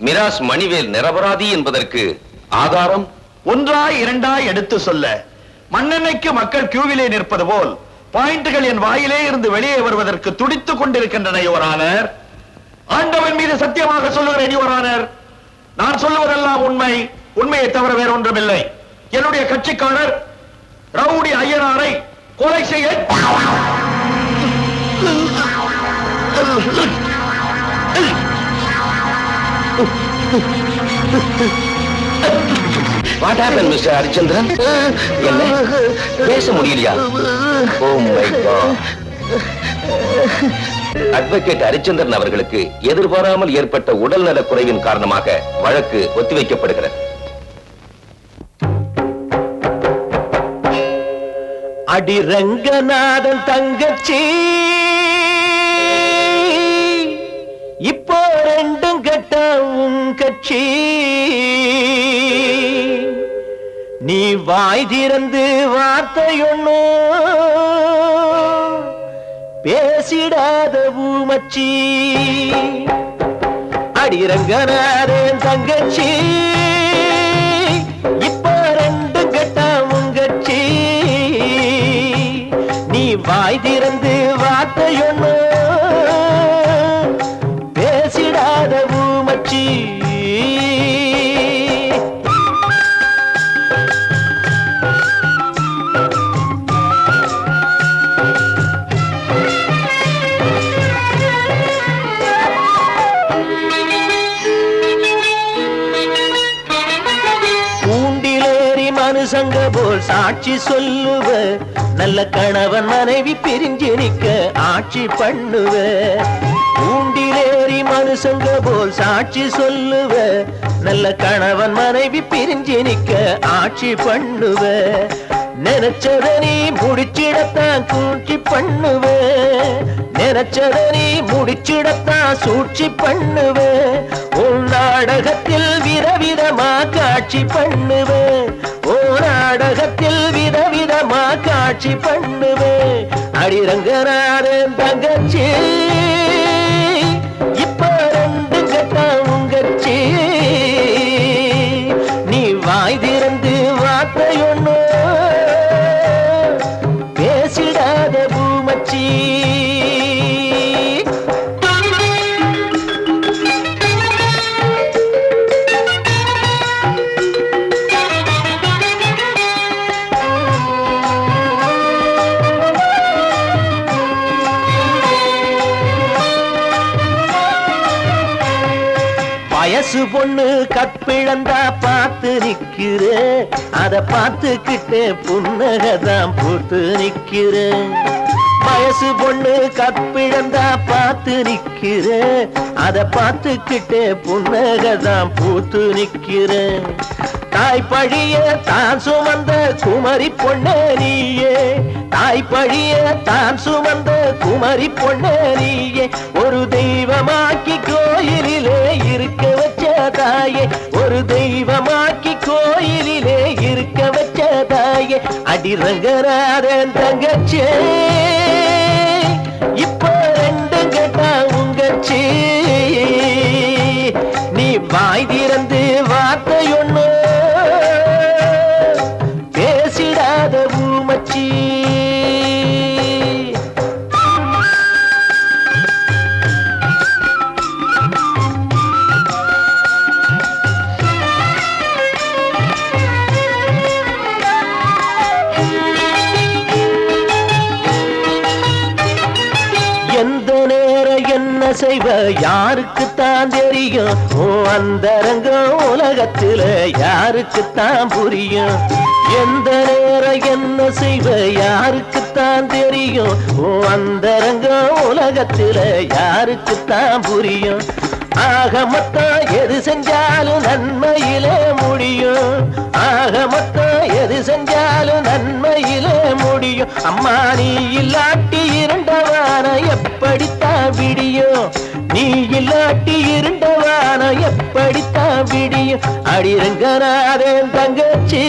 மிராஸ் மணிவேல் நிரபராதி என்பதற்கு ஆதாரம் ஒன்றாய் இரண்டாய் எடுத்து சொல்ல மண்ணெண்ணைக்கு மக்கள் கியூவிலே நிற்பது போல் பாயிண்டுகள் என் வாயிலே இருந்து வெளியே வருவதற்கு துடித்துக் கொண்டிருக்கின்றன யுவரானர் ஆண்டவன் மீது சத்தியமாக சொல்லுகிறேன் யுவரானர் நான் சொல்லுவதெல்லாம் உண்மை. உண்மையை தவிர வேற ஒன்றுமில்லை. என்னுடைய கட்சிக்காரர் ரவுடி ஐயனாரை கொலை செய்ய வாட் ஹேப்பன் மிஸ்டர் ஹரிச்சந்திரன் என்ன? பேச முடியலையா? Oh my God advocate Harichandran அவர்களுக்கு எதிர்பாராமல் ஏற்பட்ட உடல்நலக் குறைவின் காரணமாக வழக்கு ஒத்திவைக்கப்படுகிறது. அடி ரங்கநாதன் தங்கச்சி. உன் நீ வாய் திறந்து வார்த்தையொன்னு பேசிடாத பூமச்சி அடிரங்கனாரே தங்கச்சி. இப்ப ரெண்டு கட்ட உங்கச்சி நீ வாய் திறந்து வார்த்தையொன்னு பேசிடாத பூமச்சி கூண்டிலேறி போல் சாட்சி சொல்லுவ. நல்ல கணவன் மனைவி பிரிஞ்சு நிக்க ஆட்சி பண்ணுவ. கூண்டிலேறி மனுஷங்க போல் சாட்சி சொல்லுவ. நல்ல கணவன் மனைவி பிரிஞ்சு நிக்க ஆட்சி பண்ணுவ. நினைச்சத நீ முடிச்சிடத்தான் சூழ்ச்சி பண்ணுவ. நினைச்சத நீ முடிச்சிடத்தான் சூழ்ச்சி பண்ணுவ. உன் நாடகத்தில் விதவிதமா காட்சி பண்ணுவ. ஓ நாடகத்தில் விதவிதமா காட்சி பண்ணுவ அடிரங்கநாதன் தங்கச்சி ஏசு பொண்ணு கற்பிழந்தா பார்த்து நிக்கிறேன் அத பார்த்துக்கிட்டே புன்னகதான் போட்டு நிக்கிறேன் வயசு பொண்ணு கற்பிழந்தா பார்த்து நிக்கிறேன் அத பார்த்துக்கிட்டே புன்னகதான் பூத்து நிற்கிறேன். தாய் பழிய தான் சுமந்த குமரி பொண்ணே நீயே. தாய் பழிய தான் சுமந்த குமரி பொண்ணே நீயே. ஒரு தெய்வமாக்கி கோயிலிலே இருக்க தாயே ஒரு தெய்வமாக்கி கோயிலிலே இருக்க வச்ச தாயே அடி ரங்கநாதன் தங்கச்சே. இப்ப ரெண்டு கேட்டா உங்கச்சே. செய்வ யாருக்குத்தான் தெரியும்? ஓ அந்தரங்கம் உலகத்தில் யாருக்குத்தான் புரியும்? எந்த நேரம் என்ன செய்வ யாருக்குத்தான் தெரியும்? ஓ அந்தரங்கம் உலகத்தில் யாருக்குத்தான் புரியும்? ஆக மொத்தம் எது செஞ்சாலும் நன்மையிலே முடியும். ஆக மொத்தம் எது செஞ்சாலும் நன்மையிலே முடியும். அம்மா நீ இல்லா விடியும் அடிரங்கநாதன் தங்கச்சி.